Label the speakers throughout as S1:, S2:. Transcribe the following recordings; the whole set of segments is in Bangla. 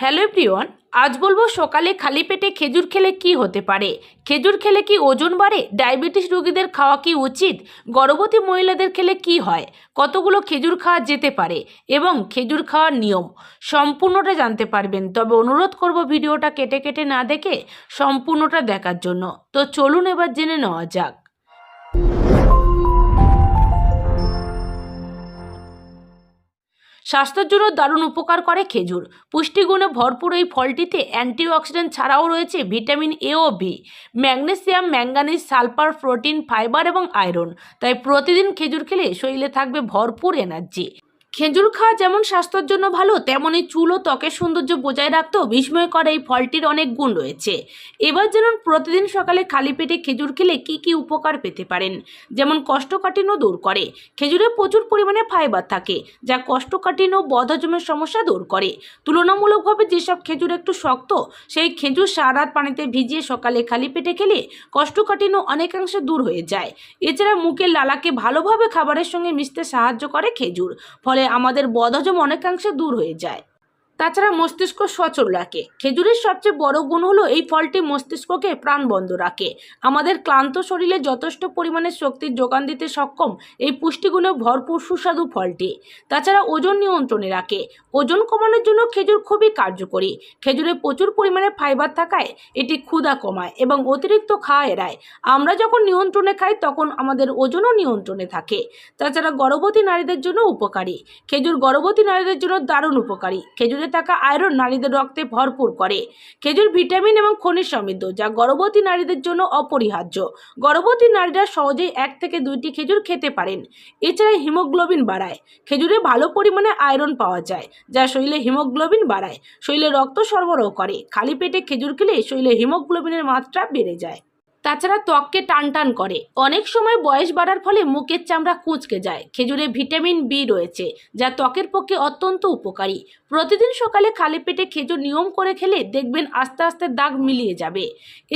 S1: হ্যালো প্রিয়ন আজ বলব সকালে খালি পেটে খেজুর খেলে কি হতে পারে? খেজুর খেলে কি ওজন বাড়ে? ডায়াবেটিস রোগীদের খাওয়া কি উচিত? গর্ভবতী মহিলাদের খেলে কি হয়? কতগুলো খেজুর খাওয়া যেতে পারে? এবং খেজুর খাওয়ার নিয়ম? সম্পূর্ণটা জানতে পারবেন। তবে অনুরোধ করব ভিডিওটা কেটে কেটে না দেখে সম্পূর্ণটা দেখার জন্য। তো চলুন এবার জেনে নেওয়া যাক। স্বাস্থ্যের জন্য দারুণ উপকার করে খেজুর। পুষ্টিগুণে ভরপুর এই ফলটিতে অ্যান্টিঅক্সিডেন্ট ছাড়াও রয়েছে vitamin A O B magnesium, manganese, sulphur, protein, fibre এবং আয়রন। তাই প্রতিদিন খেজুর খেলে শরীরে থাকবে ভরপুর এনার্জি। খেজুর খাওয়া যেমন স্বাস্থ্যের জন্য ভালো তেমনই চুল ও ত্বকের সৌন্দর্য বজায় রাখতেও বিস্ময়কর এই ফলটির অনেক গুণ রয়েছে। এবার যেমন প্রতিদিন সকালে খালি পেটে খেজুর খেলে কি কি উপকার পেতে পারেন? যেমন কোষ্ঠকাঠিন্য দূর করে। খেজুরে প্রচুর পরিমাণে ফাইবার থাকে, যা কোষ্ঠকাঠিন্য ও বদহজমের সমস্যা দূর করে। তুলনামূলকভাবে যেসব খেজুর একটু শক্ত, সেই খেজুর সারা রাত পানিতে ভিজিয়ে সকালে খালি পেটে খেলে কোষ্ঠকাঠিন্য অনেকাংশে দূর হয়ে যায়। এছাড়া মুখের লালাকে ভালোভাবে খাবারের সঙ্গে মিশতে সাহায্য করে খেজুর, ফলে আমাদের বদহজম অনেকাংশে দূর হয়ে যায়। তাছাড়া মস্তিষ্ক সচল রাখে। খেজুরের সবচেয়ে বড় গুণ হলো এই ফলটি মস্তিষ্ককে প্রাণবন্ধ রাখে। আমাদের ক্লান্ত শরীরে যথেষ্ট পরিমাণে শক্তির যোগান দিতে সক্ষম এই পুষ্টিগুণে ভরপুর সুস্বাদু ফলটি। তাছাড়া ওজন নিয়ন্ত্রণে রাখে। ওজন কমানোর জন্য খেজুর খুবই কার্যকরী। খেজুরে প্রচুর পরিমাণে ফাইবার থাকায় এটি ক্ষুধা কমায় এবং অতিরিক্ত খাওয়া এড়ায়। আমরা যখন নিয়ন্ত্রণে খাই, তখন আমাদের ওজনও নিয়ন্ত্রণে থাকে। তাছাড়া গর্ভবতী নারীদের জন্য উপকারী। খেজুর গর্ভবতী নারীদের জন্য দারুণ উপকারী। খেজুরে থাকা আয়রন নারীদের রক্তে ভরপুর করে। খেজুর ভিটামিন এবং খনিজ সমৃদ্ধ, যা গর্ভবতী নারীদের জন্য অপরিহার্য। গর্ভবতী নারীরা সহজেই এক থেকে দুইটি খেজুর খেতে পারেন। এছাড়া হিমোগ্লোবিন বাড়ায়। খেজুরে ভালো পরিমাণে আয়রন পাওয়া যায়, যা শরীরে হিমোগ্লোবিন বাড়ায়। শরীরে রক্ত সরবরাহ করে। খালি পেটে খেজুর খেলে শরীরে হিমোগ্লোবিনের মাত্রা বেড়ে যায়। তাছাড়া ত্বককে টান টান করে। অনেক সময় বয়স বাড়ার ফলে মুখের চামড়া কুঁচকে যায়। খেজুরে ভিটামিন বি রয়েছে, যা ত্বকের পক্ষে অত্যন্ত উপকারী। প্রতিদিন সকালে খালি পেটে খেজুর নিয়ম করে খেলে দেখবেন আস্তে আস্তে দাগ মিলিয়ে যাবে।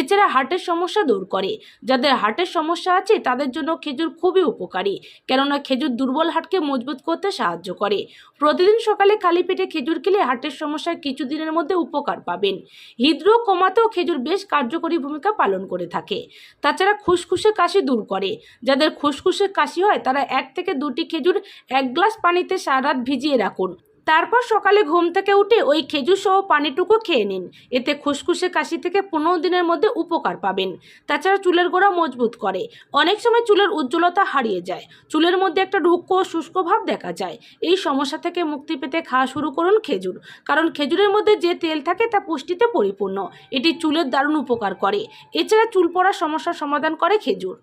S1: এছাড়া হার্টের সমস্যা দূর করে। যাদের হার্টের সমস্যা আছে, তাদের জন্য খেজুর খুবই উপকারী, কেননা খেজুর দুর্বল হার্টকে মজবুত করতে সাহায্য করে। প্রতিদিন সকালে খালি পেটে খেজুর খেলে হার্টের সমস্যায় কিছুদিনের মধ্যে উপকার পাবেন। হৃদরোগ কমাতেও খেজুর বেশ কার্যকরী ভূমিকা পালন করে থাকে। তাছাড়া খুসখুসে কাশি দূর করে। যাদের খুসখুসে কাশি হয়, তারা এক থেকে দুটি খেজুর এক গ্লাস পানিতে সারা রাত ভিজিয়ে রাখুন। তারপর সকালে ঘুম থেকে উঠে ওই খেজুর সহ পানিটুকু খেয়ে নিন। এতে খুসখুসে কাশি থেকে পনেরো দিনের মধ্যে উপকার পাবেন। তাছাড়া চুলের গোড়া মজবুত করে। অনেক সময় চুলের উজ্জ্বলতা হারিয়ে যায়। চুলের মধ্যে একটা রুক্ষ ও শুষ্ক ভাব দেখা যায়। এই সমস্যা থেকে মুক্তি পেতে খাওয়া শুরু করুন খেজুর। কারণ খেজুরের মধ্যে যে তেল থাকে তা পুষ্টিতে পরিপূর্ণ। এটি চুলের দারুণ উপকার করে। এছাড়া চুল পড়ার সমস্যার সমাধান করে খেজুর।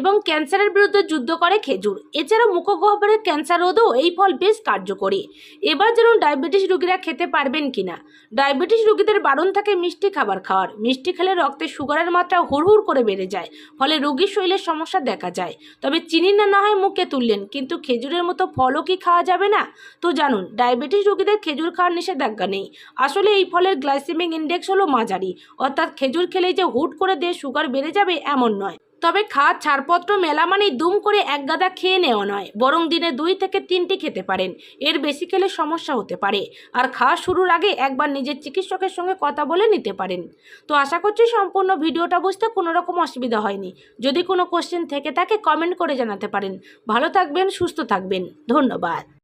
S1: এবং ক্যান্সারের বিরুদ্ধে যুদ্ধ করে খেজুর। এছাড়া মুখগহ্বরের ক্যান্সার রোধেও এই ফল বেশ কার্যকরী। এবার যেন ডায়াবেটিস রোগীরা খেতে পারবেন কিনা। ডায়াবেটিস রোগীদের বারণ থাকে মিষ্টি খাবার খাওয়ার। মিষ্টি খেলে রক্তে সুগারের মাত্রা হুড়হুড় করে বেড়ে যায়, ফলে রোগীর শরীরের সমস্যা দেখা যায়। তবে চিনি না না হয় মুখে তুললেন, কিন্তু খেজুরের মতো ফলও কি খাওয়া যাবে না? তো জানুন, ডায়াবেটিস রোগীদের খেজুর খাওয়ার নিষেধাজ্ঞা নেই। আসলে এই ফলের গ্লাইসেমিক ইন্ডেক্স হলো মাঝারি, অর্থাৎ খেজুর খেলেই যে হুট করে দিয়ে সুগার বেড়ে যাবে এমন নয়। তবে খাওয়ার ছাড়পত্র মেলা মানেই দুম করে এক গাদা খেয়ে নেওয়া নয়, বরং দিনে দুই থেকে তিনটি খেতে পারেন। এর বেশি খেলে সমস্যা হতে পারে। আর খাওয়া শুরুর আগে একবার নিজের চিকিৎসকের সঙ্গে কথা বলে নিতে পারেন। তো আশা করছি সম্পূর্ণ ভিডিওটা বুঝতে কোনো রকম অসুবিধা হয়নি। যদি কোনো কোশ্চেন থেকে থাকে কমেন্ট করে জানাতে পারেন। ভালো থাকবেন, সুস্থ থাকবেন। ধন্যবাদ।